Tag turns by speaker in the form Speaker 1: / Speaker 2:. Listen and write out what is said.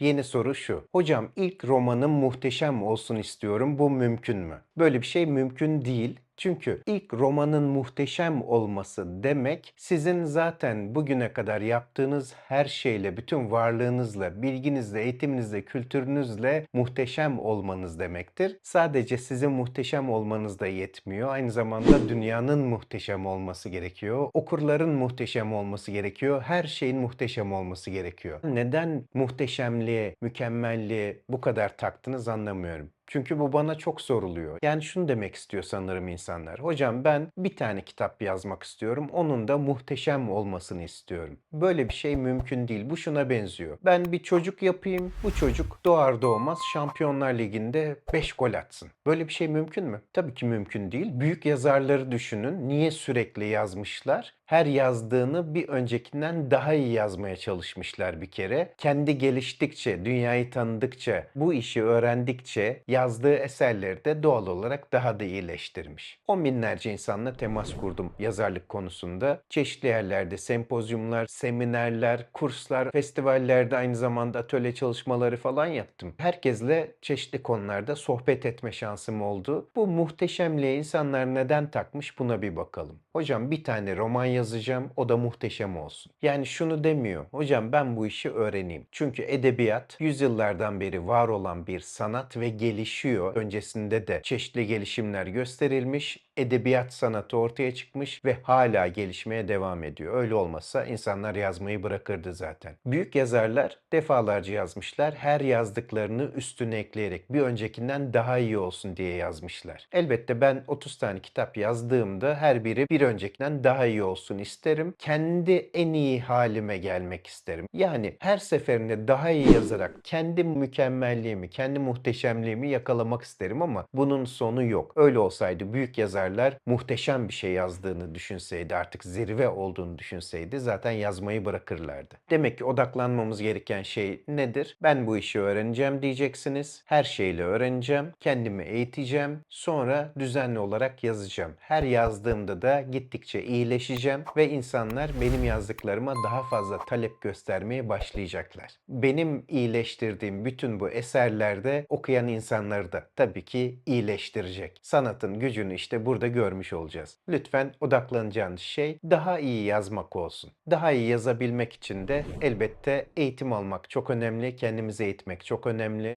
Speaker 1: Yeni soru şu. Hocam ilk romanım muhteşem olsun istiyorum. Bu mümkün mü? Böyle bir şey mümkün değil. Çünkü ilk romanın muhteşem olması demek sizin zaten bugüne kadar yaptığınız her şeyle, bütün varlığınızla, bilginizle, eğitiminizle, kültürünüzle muhteşem olmanız demektir. Sadece sizin muhteşem olmanız da yetmiyor. Aynı zamanda dünyanın muhteşem olması gerekiyor. Okurların muhteşem olması gerekiyor. Her şeyin muhteşem olması gerekiyor. Neden muhteşemliğe, mükemmelliğe bu kadar taktınız anlamıyorum. Çünkü bu bana çok soruluyor. Yani şunu demek istiyor sanırım insanlar. Hocam ben bir tane kitap yazmak istiyorum. Onun da muhteşem olmasını istiyorum. Böyle bir şey mümkün değil. Bu şuna benziyor. Ben bir çocuk yapayım. Bu çocuk doğar doğmaz Şampiyonlar Ligi'nde 5 gol atsın. Böyle bir şey mümkün mü? Tabii ki mümkün değil. Büyük yazarları düşünün. Niye sürekli yazmışlar? Her yazdığını bir öncekinden daha iyi yazmaya çalışmışlar bir kere. Kendi geliştikçe, dünyayı tanıdıkça, bu işi öğrendikçe yazdığı eserleri de doğal olarak daha da iyileştirmiş. On binlerce insanla temas kurdum yazarlık konusunda. Çeşitli yerlerde sempozyumlar, seminerler, kurslar, festivallerde aynı zamanda atölye çalışmaları falan yaptım. Herkesle çeşitli konularda sohbet etme şansım oldu. Bu muhteşemliğe insanlar neden takmış buna bir bakalım. Hocam bir tane roman yazacağım o da muhteşem olsun. Yani şunu demiyor. Hocam ben bu işi öğreneyim. Çünkü edebiyat yüzyıllardan beri var olan bir sanat ve gelişiyor. Öncesinde de çeşitli gelişimler gösterilmiş. Edebiyat sanatı ortaya çıkmış ve hala gelişmeye devam ediyor. Öyle olmasa insanlar yazmayı bırakırdı zaten. Büyük yazarlar defalarca yazmışlar. Her yazdıklarını üstüne ekleyerek bir öncekinden daha iyi olsun diye yazmışlar. Elbette ben 30 tane kitap yazdığımda her biri bir öncekinden daha iyi olsun isterim. Kendi en iyi halime gelmek isterim. Yani her seferinde daha iyi yazarak kendi mükemmelliğimi, kendi muhteşemliğimi yakalamak isterim ama bunun sonu yok. Öyle olsaydı büyük yazarlar muhteşem bir şey yazdığını düşünseydi, artık zirve olduğunu düşünseydi zaten yazmayı bırakırlardı. Demek ki odaklanmamız gereken şey nedir? Ben bu işi öğreneceğim diyeceksiniz. Her şeyle öğreneceğim, kendimi eğiteceğim, sonra düzenli olarak yazacağım. Her yazdığımda da gittikçe iyileşeceğim ve insanlar benim yazdıklarıma daha fazla talep göstermeye başlayacaklar. Benim iyileştirdiğim bütün bu eserlerde okuyan insanları da tabii ki iyileştirecek. Sanatın gücünü işte burada görmüş olacağız. Lütfen odaklanacağınız şey daha iyi yazmak olsun. Daha iyi yazabilmek için de elbette eğitim almak çok önemli, kendimizi eğitmek çok önemli.